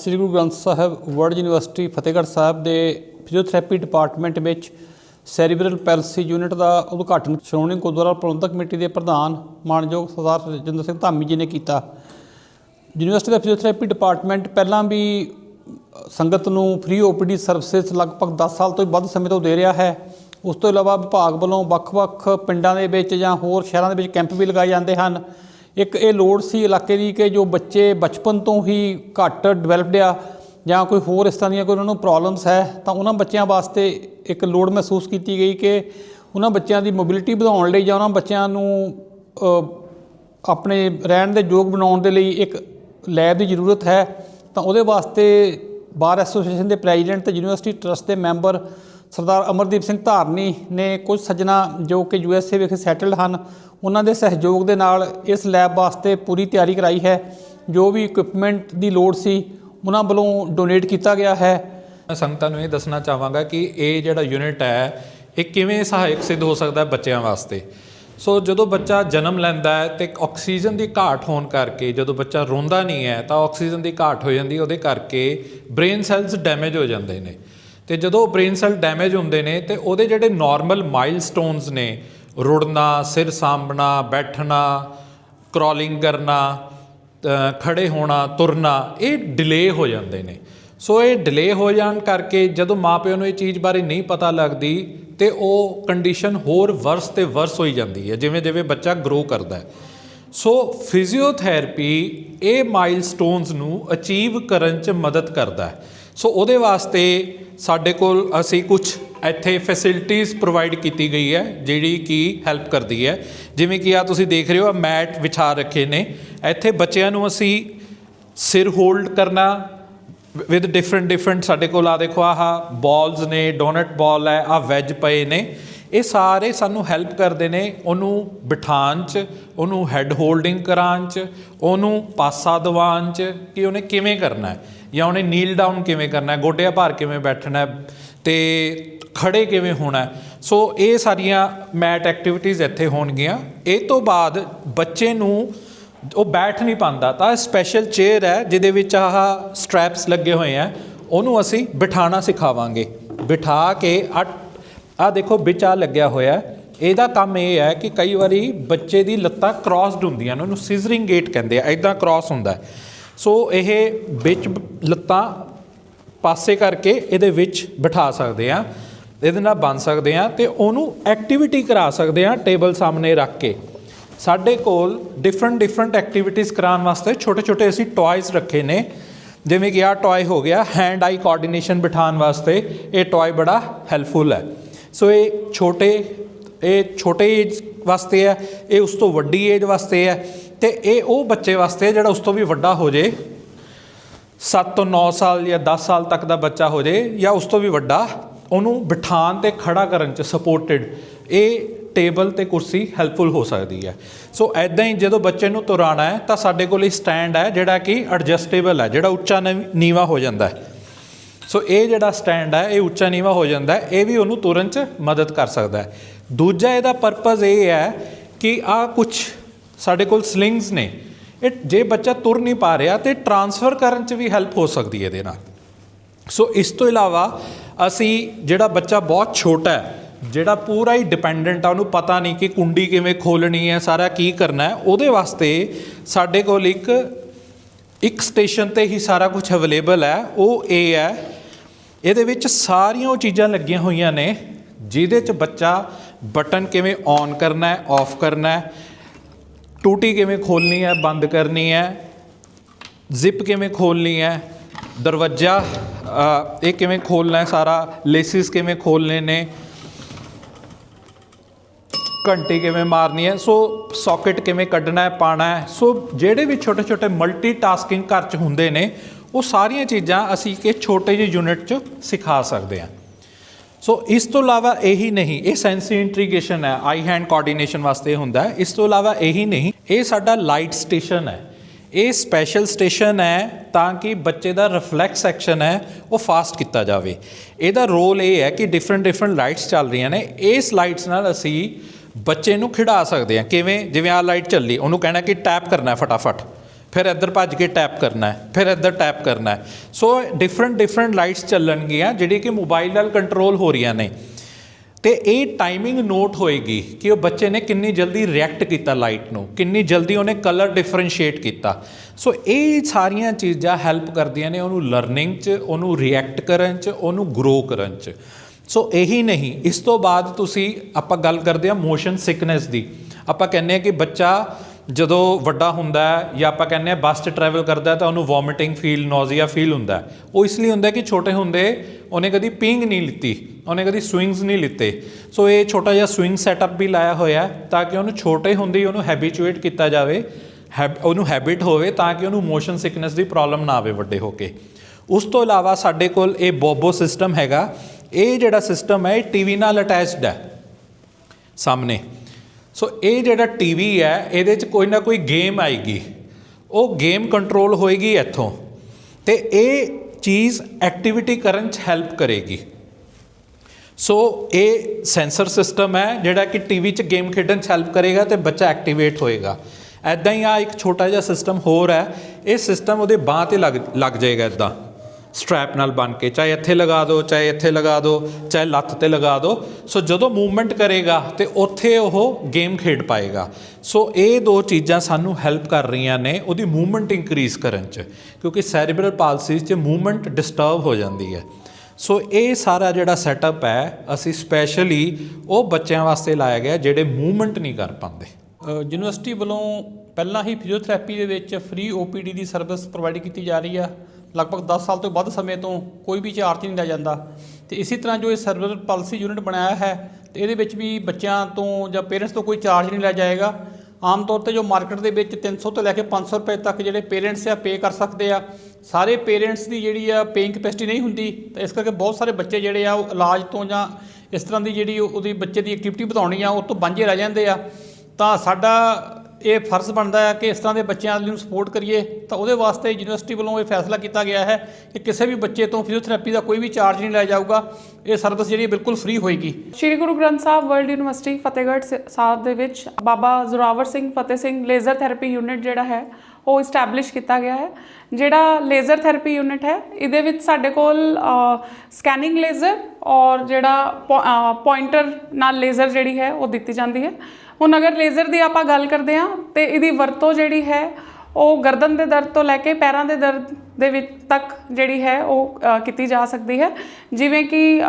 ਸ੍ਰੀ Guru Granth Sahib world university Fatehgarh Sahib ਦੇ physiotherapy department ਵਿੱਚ ਸੈਰੀਬਰਲ palsy unit ਦਾ ਉਦਘਾਟਨ ਸ਼੍ਰੋਮਣੀ ਗੁਰਦੁਆਰਾ ਪ੍ਰਬੰਧਕ ਕਮੇਟੀ ਦੇ ਪ੍ਰਧਾਨ ਮਾਨਯੋਗ ਸਰਦਾਰ ਰਜਿੰਦਰ ਸਿੰਘ ਧਾਮੀ ਜੀ ਨੇ ਕੀਤਾ। ਯੂਨੀਵਰਸਿਟੀ ਦਾ ਫਿਜ਼ੀਓਥੈਰੇਪੀ ਡਿਪਾਰਟਮੈਂਟ ਪਹਿਲਾਂ ਵੀ ਸੰਗਤ ਨੂੰ ਫ੍ਰੀ ਓਪੀਡੀ ਸਰਵਿਸਿਜ਼ ਲਗਭਗ 10 ਸਾਲ ਤੋਂ ਵੀ ਵੱਧ ਸਮੇਂ ਤੋਂ ਦੇ ਰਿਹਾ ਹੈ। ਉਸ ਤੋਂ ਇਲਾਵਾ ਵਿਭਾਗ ਵੱਲੋਂ ਵੱਖ-ਵੱਖ ਪਿੰਡਾਂ ਦੇ ਵਿੱਚ ਜਾਂ ਹੋਰ ਸ਼ਹਿਰਾਂ ਦੇ ਵਿੱਚ ਕੈਂਪ ਵੀ ਲਗਾਏ ਜਾਂਦੇ ਹਨ। ਇੱਕ ਇਹ ਲੋੜ ਸੀ ਇਲਾਕੇ ਦੀ ਕਿ ਜੋ ਬੱਚੇ ਬਚਪਨ ਤੋਂ ਹੀ ਘੱਟ ਡਿਵੈਲਪਡ ਆ ਜਾਂ ਕੋਈ ਹੋਰ ਇਸ ਤਰ੍ਹਾਂ ਦੀਆਂ ਕੋਈ ਉਹਨਾਂ ਨੂੰ ਪ੍ਰੋਬਲਮਸ ਹੈ, ਤਾਂ ਉਹਨਾਂ ਬੱਚਿਆਂ ਵਾਸਤੇ ਇੱਕ ਲੋੜ ਮਹਿਸੂਸ ਕੀਤੀ ਗਈ ਕਿ ਉਹਨਾਂ ਬੱਚਿਆਂ ਦੀ ਮੋਬਿਲਿਟੀ ਵਧਾਉਣ ਲਈ ਜਾਂ ਉਹਨਾਂ ਬੱਚਿਆਂ ਨੂੰ ਆਪਣੇ ਰਹਿਣ ਦੇ ਯੋਗ ਬਣਾਉਣ ਦੇ ਲਈ ਇੱਕ ਲੈਬ ਦੀ ਜ਼ਰੂਰਤ ਹੈ, ਤਾਂ ਉਹਦੇ ਵਾਸਤੇ ਬਾਰ ਐਸੋਸੀਏਸ਼ਨ ਦੇ ਪ੍ਰੈਜ਼ੀਡੈਂਟ ਤੇ ਯੂਨੀਵਰਸਿਟੀ ਟਰਸਟ ਦੇ ਮੈਂਬਰ ਸਰਦਾਰ ਅਮਰਦੀਪ ਸਿੰਘ ਧਾਰਨੀ ਨੇ ਕੁਝ ਸੱਜਣਾ ਜੋ ਕਿ ਯੂ ਐਸ ਏ ਵਿਖੇ ਸੈਟਲਡ ਹਨ, ਉਹਨਾਂ ਦੇ ਸਹਿਯੋਗ ਦੇ ਨਾਲ ਇਸ ਲੈਬ ਵਾਸਤੇ ਪੂਰੀ ਤਿਆਰੀ ਕਰਾਈ ਹੈ। ਜੋ ਵੀ ਇਕਵਿਪਮੈਂਟ ਦੀ ਲੋੜ ਸੀ, ਉਹਨਾਂ ਵੱਲੋਂ ਡੋਨੇਟ ਕੀਤਾ ਗਿਆ ਹੈ। ਮੈਂ ਸੰਗਤਾਂ ਨੂੰ ਇਹ ਦੱਸਣਾ ਚਾਹਾਂਗਾ ਕਿ ਇਹ ਜਿਹੜਾ ਯੂਨਿਟ ਹੈ, ਇਹ ਕਿਵੇਂ ਸਹਾਇਕ ਸਿੱਧ ਹੋ ਸਕਦਾ ਹੈ ਬੱਚਿਆਂ ਵਾਸਤੇ? ਸੋ ਜਦੋਂ ਬੱਚਾ ਜਨਮ ਲੈਂਦਾ ਹੈ ਤੇ ਆਕਸੀਜਨ ਦੀ ਘਾਟ ਹੋਣ ਕਰਕੇ, ਜਦੋਂ ਬੱਚਾ ਰੋਂਦਾ ਨਹੀਂ ਹੈ, ਤਾਂ ਆਕਸੀਜਨ ਦੀ ਘਾਟ ਹੋ ਜਾਂਦੀ ਉਹਦੇ ਕਰਕੇ ਬ੍ਰੇਨ ਸੈਲਸ ਡੈਮੇਜ ਹੋ ਜਾਂਦੇ ਨੇ। ਤੇ ਜਦੋਂ ਬ੍ਰੇਨ ਸੈਲ ਡੈਮੇਜ ਹੁੰਦੇ ਨੇ ਤੇ ਉਹਦੇ ਜਿਹੜੇ ਨਾਰਮਲ ਮਾਈਲਸਟੋਨਸ ਨੇ ਰੁੜਨਾ ਸਿਰ ਸਾਂਭਣਾ ਬੈਠਣਾ ਕ੍ਰੋਲਿੰਗ ਕਰਨਾ ਅ, ਖੜੇ ਹੋਣਾ ਤੁਰਨਾ ਇਹ ਡਿਲੇ ਹੋ ਜਾਂਦੇ ਨੇ। ਸੋ ਇਹ ਡਿਲੇ ਹੋ ਜਾਣ ਕਰਕੇ ਜਦੋਂ ਮਾਪਿਆਂ ਨੂੰ ਇਹ ਚੀਜ਼ ਬਾਰੇ ਨਹੀਂ ਪਤਾ ਲੱਗਦੀ ਤੇ ਉਹ ਕੰਡੀਸ਼ਨ ਹੋਰ ਵਰਸ ਤੇ ਵਰਸ ਹੋਈ ਜਾਂਦੀ ਹੈ ਜਿਵੇਂ ਜਿਵੇਂ ਬੱਚਾ ਗਰੋ ਕਰਦਾ ਹੈ। ਸੋ ਫਿਜ਼ੀਓਥੈਰੇਪੀ ਇਹ ਮਾਈਲਸਟੋਨਸ ਨੂੰ ਅਚੀਵ ਕਰਨ 'ਚ ਮਦਦ ਕਰਦਾ ਹੈ। ਸੋ ਉਹਦੇ ਵਾਸਤੇ ਸਾਡੇ ਕੋਲ ਅਸੀਂ ਕੁਝ ਇੱਥੇ ਫੈਸਿਲਿਟੀਆਂ ਪ੍ਰੋਵਾਈਡ ਕੀਤੀ ਗਈ ਹੈ, ਜਿਹੜੀ ਕਿ ਹੈਲਪ ਕਰਦੀ ਹੈ। ਜਿਵੇਂ ਕਿ ਆ ਤੁਸੀਂ ਦੇਖ ਰਹੇ ਹੋ ਮੈਟ ਵਿਛਾ ਰੱਖੇ ਨੇ। ਇੱਥੇ ਬੱਚਿਆਂ ਨੂੰ ਅਸੀਂ ਸਿਰ ਹੋਲਡ ਕਰਨਾ ਵਿਦ ਡਿਫਰੈਂਟ ਡਿਫਰੈਂਟ ਸਾਡੇ ਕੋਲ ਆ ਦੇਖੋ, ਆਹ ਬਾਲਸ ਨੇ ਡੋਨਟ ਬਾਲ ਹੈ ਆ ਵੈਜ ਪਏ ਨੇ। ਇਹ ਸਾਰੇ ਸਾਨੂੰ ਹੈਲਪ ਕਰਦੇ ਨੇ ਉਹਨੂੰ ਬਿਠਾਉਣ ਚ, ਉਹਨੂੰ ਹੈਡ ਹੋਲਡਿੰਗ ਕਰਾਉਣ ਚ, ਉਹਨੂੰ ਪਾਸਾ ਦਿਵਾਉਣ ਚ ਕਿ ਉਹਨੇ ਕਿਵੇਂ ਕਰਨਾ ਹੈ। ਜਾਂ ਉਹਨੇ ਨੀਲ ਡਾਊਨ ਕਿਵੇਂ ਕਰਨਾ ਹੈ, ਗੋਡਿਆਂ ਭਾਰ ਕਿਵੇਂ ਬੈਠਣਾ ਹੈ ਤੇ ਖੜੇ ਕਿਵੇਂ ਹੋਣਾ ਸੋ ਇਹ ਸਾਰੀਆਂ ਮੈਟ ਐਕਟੀਵਿਟੀਜ਼ ਇੱਥੇ ਹੋਣਗੀਆਂ। ਇਹ ਤੋਂ ਬਾਅਦ ਬੱਚੇ ਨੂੰ ਉਹ ਬੈਠ ਨਹੀਂ ਪਾਉਂਦਾ, ਤਾਂ ਸਪੈਸ਼ਲ ਚੇਅਰ ਹੈ ਜਿਹਦੇ ਵਿੱਚ ਆਹ ਸਟ੍ਰੈਪਸ ਲੱਗੇ ਹੋਏ ਆ ਉਹਨੂੰ ਅਸੀਂ ਬਿਠਾਣਾ ਸਿਖਾਵਾਂਗੇ। ਬਿਠਾ ਕੇ ਆ ਆ ਦੇਖੋ ਵਿੱਚ ਆ ਲੱਗਿਆ ਹੋਇਆ ਇਹਦਾ ਕੰਮ ਇਹ ਹੈ ਕਿ ਕਈ ਵਾਰੀ ਬੱਚੇ ਦੀ ਲੱਤਾਂ ਕ੍ਰਾਸਡ ਹੁੰਦੀਆਂ ਨੇ, ਉਹਨੂੰ ਸਿਜ਼ਰਿੰਗ ਗੇਟ ਕਹਿੰਦੇ ਆ। ਇਦਾਂ ਕ੍ਰਾਸ ਹੁੰਦਾ ਹੈ। ਸੋ ਇਹ ਵਿੱਚ ਲੱਤਾਂ ਪਾਸੇ ਕਰਕੇ ਇਹਦੇ ਵਿੱਚ ਬਿਠਾ ਸਕਦੇ ਆ ਇਹਦੇ ਨਾਲ ਬਣ ਸਕਦੇ ਆ ਤੇ ਉਹਨੂੰ ਐਕਟੀਵਿਟੀ ਕਰਾ ਸਕਦੇ ਆ ਟੇਬਲ ਸਾਹਮਣੇ ਰੱਖ ਕੇ। ਸਾਡੇ ਕੋਲ ਡਿਫਰੈਂਟ ਡਿਫਰੈਂਟ ਐਕਟੀਵਿਟੀਜ਼ ਕਰਾਉਣ ਵਾਸਤੇ ਛੋਟੇ ਛੋਟੇ ਅਸੀਂ ਟੌਇਜ਼ ਰੱਖੇ ਨੇ, ਜਿਵੇਂ ਕਿ ਆਹ ਟੌਏ ਹੋ ਗਿਆ ਹੈਂਡ ਆਈ ਕੋਆਰਡੀਨੇਸ਼ਨ ਬਿਠਾਉਣ ਵਾਸਤੇ ਇਹ ਟੌਏ ਬੜਾ ਹੈਲਪਫੁਲ ਹੈ। ਸੋ ਇਹ ਛੋਟੇ ਇਹ ਛੋਟੇ ਏਜ ਵਾਸਤੇ ਹੈ, ਇਹ ਉਸ ਤੋਂ ਵੱਡੀ ਏਜ ਵਾਸਤੇ ਹੈ ਤੇ ਇਹ ਉਹ ਬੱਚੇ ਵਾਸਤੇ ਜਿਹੜਾ ਉਸ ਤੋਂ ਵੀ ਵੱਡਾ ਹੋ ਜੇ 7 ਤੋਂ 9 ਸਾਲ ਜਾਂ 10 ਸਾਲ ਤੱਕ ਦਾ ਬੱਚਾ ਹੋ ਜੇ ਜਾਂ ਉਸ ਤੋਂ ਵੀ ਵੱਡਾ, ਉਹਨੂੰ ਬਿਠਾਉਣ ਤੇ ਖੜਾ ਕਰਨ ਚ ਸਪੋਰਟਡ ਇਹ ਟੇਬਲ ਤੇ ਕੁਰਸੀ ਹੈਲਪਫੁਲ ਹੋ ਸਕਦੀ ਹੈ। ਸੋ ਐਦਾਂ ਹੀ ਜਦੋਂ ਬੱਚੇ ਨੂੰ ਤੁਰਾਣਾ ਹੈ ਤਾਂ ਸਾਡੇ ਕੋਲ ਇਹ ਸਟੈਂਡ ਹੈ ਜਿਹੜਾ ਕਿ ਐਡਜਸਟੇਬਲ ਹੈ, ਜਿਹੜਾ ਉੱਚਾ ਨੀ- ਨੀਵਾਂ ਹੋ ਜਾਂਦਾ ਹੈ। ਸੋ ਇਹ ਜਿਹੜਾ ਸਟੈਂਡ ਹੈ, ਇਹ ਉੱਚਾ ਨੀਵਾਂ ਹੋ ਜਾਂਦਾ ਹੈ, ਇਹ ਵੀ ਉਹਨੂੰ ਤੁਰਨ ਚ ਮਦਦ ਕਰ ਸਕਦਾ ਹੈ। ਦੂਜਾ ਇਹਦਾ ਪਰਪਸ ਇਹ ਹੈ ਕਿ ਆ ਕੁਝ ਸਾਡੇ ਕੋਲ ਸਲਿੰਗਸ ਨੇ। ਇਹ ਜੇ ਬੱਚਾ ਤੁਰ ਨਹੀਂ ਪਾ ਰਿਹਾ ਤੇ ਟਰਾਂਸਫਰ ਕਰਨ ਚ ਵੀ ਹੈਲਪ ਹੋ ਸਕਦੀ ਹੈ ਇਹਦੇ ਨਾਲ। ਸੋ ਇਸ ਤੋਂ ਇਲਾਵਾ ਅਸੀਂ ਜਿਹੜਾ ਬੱਚਾ ਬਹੁਤ ਛੋਟਾ ਹੈ, ਜਿਹੜਾ ਪੂਰਾ ਹੀ ਡਿਪੈਂਡੈਂਟ ਆ, ਉਹਨੂੰ ਪਤਾ ਨਹੀਂ ਕਿ ਕੁੰਡੀ ਕਿਵੇਂ ਖੋਲਣੀ ਹੈ, ਸਾਰਾ ਕੀ ਕਰਨਾ ਹੈ, ਉਹਦੇ ਵਾਸਤੇ ਸਾਡੇ ਕੋਲ ਇੱਕ ਇੱਕ ਸਟੇਸ਼ਨ ਤੇ ਹੀ ਸਾਰਾ ਕੁਝ ਅਵੇਲੇਬਲ ਹੈ। ਉਹ ਇਹ ਹੈ, ਇਹਦੇ ਵਿੱਚ ਸਾਰੀਆਂ ਉਹ ਚੀਜ਼ਾਂ ਲੱਗੀਆਂ ਹੋਈਆਂ ਨੇ, ਜਿਹਦੇ 'ਚ ਬੱਚਾ ਬਟਨ ਕਿਵੇਂ ਔਨ ਕਰਨਾ ਹੈ ਆਫ ਕਰਨਾ ਹੈ ਟੂਟੀ ਕਿਵੇਂ ਖੋਲਣੀ ਹੈ, ਬੰਦ ਕਰਨੀ ਹੈ ਜ਼ਿਪ ਕਿਵੇਂ ਖੋਲਣੀ ਹੈ, ਦਰਵਾਜ਼ਾ ਇਹ ਕਿਵੇਂ ਖੋਲਣਾ ਹੈ, ਸਾਰਾ ਲੇਸਿਸ ਕਿਵੇਂ ਖੋਲਨੇ ਨੇ, ਘੰਟੀ ਕਿਵੇਂ ਮਾਰਨੀ ਹੈ, ਸੋ ਸੌਕਟ ਕਿਵੇਂ ਕੱਢਣਾ ਹੈ ਪਾਣਾ ਹੈ, ਸੋ ਜਿਹੜੇ ਵੀ ਛੋਟੇ ਛੋਟੇ ਮਲਟੀਟਾਸਕਿੰਗ ਘਰ 'ਚ ਹੁੰਦੇ ਨੇ, ਉਹ ਸਾਰੀਆਂ ਚੀਜ਼ਾਂ ਅਸੀਂ ਇੱਕ ਛੋਟੇ ਜਿਹੇ ਯੂਨਿਟ 'ਚ ਸਿਖਾ ਸਕਦੇ ਹਾਂ। ਸੋ ਇਸ ਤੋਂ ਇਲਾਵਾ ਇਹੀ ਨਹੀਂ, ਇਹ ਸੈਂਸਰੀ ਇੰਟਰੀਗੇਸ਼ਨ ਹੈ ਆਈ ਹੈਂਡ ਕੋਆਰਡੀਨੇਸ਼ਨ ਵਾਸਤੇ ਹੁੰਦਾ ਹੈ। ਇਸ ਤੋਂ ਇਲਾਵਾ ਇਹੀ ਨਹੀਂ, ਇਹ ਸਾਡਾ ਲਾਈਟ ਸਟੇਸ਼ਨ ਹੈ। ਇਹ ਸਪੈਸ਼ਲ ਸਟੇਸ਼ਨ ਹੈ ਤਾਂ ਕਿ ਬੱਚੇ ਦਾ ਰਿਫਲੈਕਸ ਐਕਸ਼ਨ ਹੈ, ਉਹ ਫਾਸਟ ਕੀਤਾ ਜਾਵੇ। ਇਹਦਾ ਰੋਲ ਇਹ ਹੈ ਕਿ ਡਿਫਰੈਂਟ ਡਿਫਰੈਂਟ ਲਾਈਟਸ ਚੱਲ ਰਹੀਆਂ ਨੇ। ਇਸ ਲਾਈਟਸ ਨਾਲ ਅਸੀਂ ਬੱਚੇ ਨੂੰ ਖਿਡਾ ਸਕਦੇ ਹਾਂ। ਕਿਵੇਂ? ਜਿਵੇਂ ਆ ਲਾਈਟ ਚੱਲੀ, ਉਹਨੂੰ ਕਹਿਣਾ ਕਿ ਟੈਪ ਕਰਨਾ ਫਟਾਫਟ। ਫਿਰ ਇੱਧਰ ਭੱਜ ਕੇ ਟੈਪ ਕਰਨਾ ਹੈ, ਫਿਰ ਇੱਧਰ ਟੈਪ ਕਰਨਾ ਹੈ। ਸੋ ਡਿਫਰੈਂਟ ਡਿਫਰੈਂਟ ਲਾਈਟਸ ਚੱਲਣਗੀਆਂ, ਜਿਹੜੀ ਕਿ ਮੋਬਾਈਲ ਨਾਲ ਕੰਟਰੋਲ ਹੋ ਰਹੀਆਂ ਨੇ। ਤੇ ਇਹ ਟਾਈਮਿੰਗ ਨੋਟ ਹੋਏਗੀ ਕਿ ਉਹ ਬੱਚੇ ਨੇ ਕਿੰਨੀ ਜਲਦੀ ਰਿਐਕਟ ਕੀਤਾ ਲਾਈਟ ਨੂੰ, ਕਿੰਨੀ ਜਲਦੀ ਉਹਨੇ ਕਲਰ ਡਿਫਰੈਂਸ਼ੀਏਟ ਕੀਤਾ। ਸੋ ਇਹ ਸਾਰੀਆਂ ਚੀਜ਼ਾਂ ਹੈਲਪ ਕਰਦੀਆਂ ਨੇ ਉਹਨੂੰ ਲਰਨਿੰਗ 'ਚ, ਉਹਨੂੰ ਰਿਐਕਟ ਕਰਨ 'ਚ, ਉਹਨੂੰ ਗਰੋ ਕਰਨ 'ਚ। ਸੋ ਇਹੀ ਨਹੀਂ, ਇਸ ਤੋਂ ਬਾਅਦ ਤੁਸੀਂ ਆਪਾਂ ਗੱਲ ਕਰਦੇ ਹਾਂ ਮੋਸ਼ਨ ਸਿਕਨੈਸ ਦੀ। ਆਪਾਂ ਕਹਿੰਦੇ ਆ ਕਿ ਬੱਚਾ ਜਦੋਂ ਵੱਡਾ ਹੁੰਦਾ ਹੈ ਜਾਂ ਆਪਾਂ ਕਹਿੰਦੇ ਆ ਬੱਸ 'ਚ ਟਰੈਵਲ ਕਰਦਾ ਤਾਂ ਉਹਨੂੰ ਵੋਮਿਟਿੰਗ ਫੀਲ ਨੋਜ਼ੀਆ ਫੀਲ ਹੁੰਦਾ ਉਹ ਇਸ ਲਈ ਹੁੰਦਾ ਕਿ ਛੋਟੇ ਹੁੰਦੇ ਉਹਨੇ ਕਦੀ ਪੀਂਗ ਨਹੀਂ ਲਿੱਤੀ, ਉਹਨੇ ਕਦੀ ਸਵਿੰਗਸ ਨਹੀਂ ਲਿੱਤੇ। ਸੋ ਇਹ ਛੋਟਾ ਜਿਹਾ ਸਵਿੰਗ ਸੈਟਅਪ ਵੀ ਲਾਇਆ ਹੋਇਆ ਤਾਂ ਕਿ ਉਹਨੂੰ ਛੋਟੇ ਹੁੰਦੇ ਹੀ ਉਹਨੂੰ ਹੈਬਿਚੁਏਟ ਕੀਤਾ ਜਾਵੇ ਹੈਬ- ਉਹਨੂੰ ਹੈਬਿਟ ਹੋਵੇ ਤਾਂ ਕਿ ਉਹਨੂੰ ਮੋਸ਼ਨ ਸਿਕਨੈਸ ਦੀ ਪ੍ਰੋਬਲਮ ਨਾ ਆਵੇ ਵੱਡੇ ਹੋ ਕੇ। ਉਸ ਤੋਂ ਇਲਾਵਾ ਸਾਡੇ ਕੋਲ ਇਹ ਬੋਬੋ ਸਿਸਟਮ ਹੈਗਾ। ਇਹ ਜਿਹੜਾ ਸਿਸਟਮ ਹੈ, ਇਹ ਟੀਵੀ ਨਾਲ ਅਟੈਚਡ ਹੈ। ਸਾਹਮਣੇ। ਸੋ ਇਹ ਜਿਹੜਾ ਟੀਵੀ ਹੈ, ਇਹਦੇ 'ਚ ਕੋਈ ਨਾ ਕੋਈ ਗੇਮ ਆਏਗੀ। ਉਹ ਗੇਮ ਕੰਟਰੋਲ ਹੋਏਗੀ ਇੱਥੋਂ। ਤੇ ਇਹ ਚੀਜ਼ ਐਕਟੀਵਿਟੀ ਕਰਨ 'ਚ ਹੈਲਪ ਕਰੇਗੀ। ਸੋ ਇਹ ਸੈਂਸਰ ਸਿਸਟਮ ਹੈ, ਜਿਹੜਾ ਕਿ ਟੀਵੀ 'ਚ ਗੇਮ ਖੇਡਣ 'ਚ ਹੈਲਪ ਕਰੇਗਾ ਤੇ ਬੱਚਾ ਐਕਟੀਵੇਟ ਹੋਏਗਾ। ਐਦਾਂ ਹੀ ਆ ਇੱਕ ਛੋਟਾ ਜਿਹਾ ਸਿਸਟਮ ਹੋਰ ਹੈ। ਇਹ ਸਿਸਟਮ ਉਹਦੇ ਬਾਹ ਤੇ ਲੱਗ ਲੱਗ ਜਾਏਗਾ ਇਦਾਂ ਸਟ੍ਰੈਪ ਨਾਲ ਬੰਨ ਕੇ, ਚਾਹੇ ਇੱਥੇ ਲਗਾ ਦਿਓ ਚਾਹੇ ਇੱਥੇ ਲਗਾ ਦਿਓ ਚਾਹੇ ਲੱਤ ਤੇ ਲਗਾ ਦਿਓ ਸੋ ਜਦੋਂ ਮੂਵਮੈਂਟ ਕਰੇਗਾ ਤੇ ਉੱਥੇ ਉਹ ਗੇਮ ਖੇਡ ਪਾਏਗਾ। ਸੋ ਇਹ ਦੋ ਚੀਜ਼ਾਂ ਸਾਨੂੰ ਹੈਲਪ ਕਰ ਰਹੀਆਂ ਨੇ ਉਹਦੀ ਮੂਵਮੈਂਟ ਇਨਕਰੀਜ਼ ਕਰਨ 'ਚ, ਕਿਉਂਕਿ ਸੈਰੀਬਰਲ ਪਾਲਸੀਜ਼ 'ਚ ਮੂਵਮੈਂਟ ਡਿਸਟਰਬ ਹੋ ਜਾਂਦੀ ਹੈ। ਸੋ ਇਹ ਸਾਰਾ ਜਿਹੜਾ ਸੈਟਅਪ ਹੈ, ਅਸੀਂ ਸਪੈਸ਼ਲੀ ਉਹ ਬੱਚਿਆਂ ਵਾਸਤੇ ਲਾਇਆ ਗਿਆ ਜਿਹੜੇ ਮੂਵਮੈਂਟ ਨਹੀਂ ਕਰ ਪਾਉਂਦੇ। ਯੂਨੀਵਰਸਿਟੀ ਵੱਲੋਂ ਪਹਿਲਾਂ ਹੀ ਫਿਜ਼ੀਓਥੈਰੇਪੀ ਦੇ ਵਿੱਚ ਫ੍ਰੀ ਓਪੀਡੀ ਦੀ ਸਰਵਿਸ ਪ੍ਰੋਵਾਈਡ ਕੀਤੀ ਜਾ ਰਹੀ ਆ। ਲਗਭਗ 10 ਸਾਲ ਤੋਂ ਵੱਧ ਸਮੇਂ ਤੋਂ ਕੋਈ ਵੀ ਚਾਰਜ ਨਹੀਂ ਲਿਆ ਜਾਂਦਾ। ਤੇ ਇਸੇ ਤਰ੍ਹਾਂ ਜੋ ਇਹ ਸਰਵਰ ਪਾਲਿਸੀ ਯੂਨਿਟ ਬਣਾਇਆ ਹੈ, ਤੇ ਇਹਦੇ ਵਿੱਚ ਵੀ ਬੱਚਿਆਂ ਤੋਂ ਜਾਂ ਪੇਰੈਂਟਸ ਤੋਂ ਕੋਈ ਚਾਰਜ ਨਹੀਂ ਲਿਆ ਜਾਏਗਾ। ਆਮ ਤੌਰ ਤੇ ਜੋ ਮਾਰਕੀਟ ਦੇ ਵਿੱਚ 300 ਤੋਂ ਲੈ ਕੇ 500 ਰੁਪਏ ਤੱਕ ਜਿਹੜੇ ਪੇਰੈਂਟਸ ਆ, ਪੇ ਕਰ ਸਕਦੇ ਆ। ਸਾਰੇ ਪੇਰੈਂਟਸ ਦੀ ਜਿਹੜੀ ਆ, ਪੇਇੰਗ ਕਪੈਸਿਟੀ ਨਹੀਂ ਹੁੰਦੀ, ਤਾਂ ਇਸ ਕਰਕੇ ਬਹੁਤ ਸਾਰੇ ਬੱਚੇ ਜਿਹੜੇ ਆ, ਉਹ ਇਲਾਜ ਤੋਂ ਜਾਂ ਇਸ ਤਰ੍ਹਾਂ ਦੀ ਜਿਹੜੀ ਉਹਦੀ ਬੱਚੇ ਦੀ ਐਕਟੀਵਿਟੀ ਵਧਾਉਣੀ ਆ, ਉਹ ਤੋਂ ਵਾਂਝੇ ਰਹਿ ਜਾਂਦੇ ਆ। ਤਾਂ ਸਾਡਾ ਇਹ ਫਰਜ਼ ਬਣਦਾ ਹੈ ਕਿ ਇਸ ਤਰ੍ਹਾਂ ਦੇ ਬੱਚਿਆਂ ਨੂੰ ਸਪੋਰਟ ਕਰੀਏ, ਤਾਂ ਉਹਦੇ ਵਾਸਤੇ ਯੂਨੀਵਰਸਿਟੀ ਵੱਲੋਂ ਇਹ ਫੈਸਲਾ ਕੀਤਾ ਗਿਆ ਹੈ ਕਿ ਕਿਸੇ ਵੀ ਬੱਚੇ ਤੋਂ ਫਿਜ਼ੀਓਥੈਰੇਪੀ ਦਾ ਕੋਈ ਵੀ ਚਾਰਜ ਨਹੀਂ ਲਿਆ ਜਾਊਗਾ। ਇਹ ਸਰਵਿਸ ਜਿਹੜੀ ਬਿਲਕੁਲ ਫ੍ਰੀ ਹੋਏਗੀ। ਸ਼੍ਰੀ ਗੁਰੂ ਗ੍ਰੰਥ ਸਾਹਿਬ ਵਰਲਡ ਯੂਨੀਵਰਸਿਟੀ ਫਤਿਹਗੜ੍ਹ ਸ- ਸਾਹਿਬ ਦੇ ਵਿੱਚ Baba Zorawar Singh Fateh Singh laser therapy unit ਜਿਹੜਾ ਹੈ ਉਹ ਇਸਟੈਬਲਿਸ਼ ਕੀਤਾ ਗਿਆ ਹੈ। ਜਿਹੜਾ ਲੇਜ਼ਰ ਥੈਰੇਪੀ ਯੂਨਿਟ ਹੈ, ਇਹਦੇ ਵਿੱਚ ਸਾਡੇ ਕੋਲ ਸਕੈਨਿੰਗ ਲੇਜ਼ਰ ਔਰ ਜਿਹੜਾ ਪੁਆਇੰਟਰ ਨਾਲ ਲੇਜ਼ਰ ਜਿਹੜੀ ਹੈ, ਉਹ ਦਿੱਤੀ ਜਾਂਦੀ ਹੈ। ਹੁਣ ਅਗਰ ਲੇਜ਼ਰ ਦੀ ਆਪਾਂ ਗੱਲ ਕਰਦੇ ਹਾਂ, ਤੇ ਇਹਦੀ ਵਰਤੋਂ ਜਿਹੜੀ ਹੈ, ਉਹ ਗਰਦਨ ਦੇ ਦਰਦ ਤੋਂ ਲੈ ਕੇ ਪੈਰਾਂ ਦੇ ਦਰਦ ਦੇ ਵਿੱਚ ਤੱਕ ਜਿਹੜੀ ਹੈ, ਉਹ ਕੀਤੀ ਜਾ ਸਕਦੀ ਹੈ। ਜਿਵੇਂ ਕਿ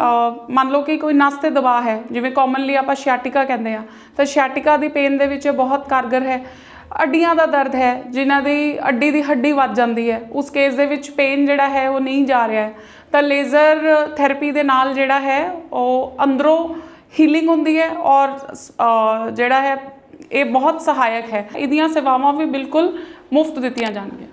ਮੰਨ ਲਓ ਕਿ ਕੋਈ ਨਸ ਤੇ ਦਬਾਅ ਹੈ, ਜਿਵੇਂ ਕਾਮਨਲੀ ਆਪਾਂ ਸ਼ਿਆਟਿਕਾ ਕਹਿੰਦੇ ਆ ਤਾਂ ਸ਼ਿਆਟਿਕਾ ਦੀ ਪੇਨ ਦੇ ਵਿੱਚ ਬਹੁਤ ਕਾਰਗਰ ਹੈ। ਅੱਡੀਆਂ ਦਾ ਦਰਦ ਹੈ, ਜਿਨ੍ਹਾਂ ਦੀ ਅੱਡੀ ਦੀ ਹੱਡੀ ਵੱਜ ਜਾਂਦੀ ਹੈ। ਉਸ ਕੇਸ ਦੇ ਵਿੱਚ ਪੇਨ ਜਿਹੜਾ ਹੈ, ਉਹ ਨਹੀਂ ਜਾ ਰਿਹਾ ਹੈ। ਤਾਂ ਲੇਜ਼ਰ ਥੈਰੇਪੀ ਦੇ ਨਾਲ ਜਿਹੜਾ ਹੈ, ਉਹ ਅੰਦਰੋਂ ਹੀਲਿੰਗ ਹੁੰਦੀ ਹੈ ਔਰ ਜਿਹੜਾ ਹੈ, ਇਹ ਬਹੁਤ ਸਹਾਇਕ ਹੈ। ਇਹਦੀਆਂ ਸੇਵਾਵਾਂ ਵੀ ਬਿਲਕੁਲ ਮੁਫਤ ਦਿੱਤੀਆਂ ਜਾਣਗੀਆਂ।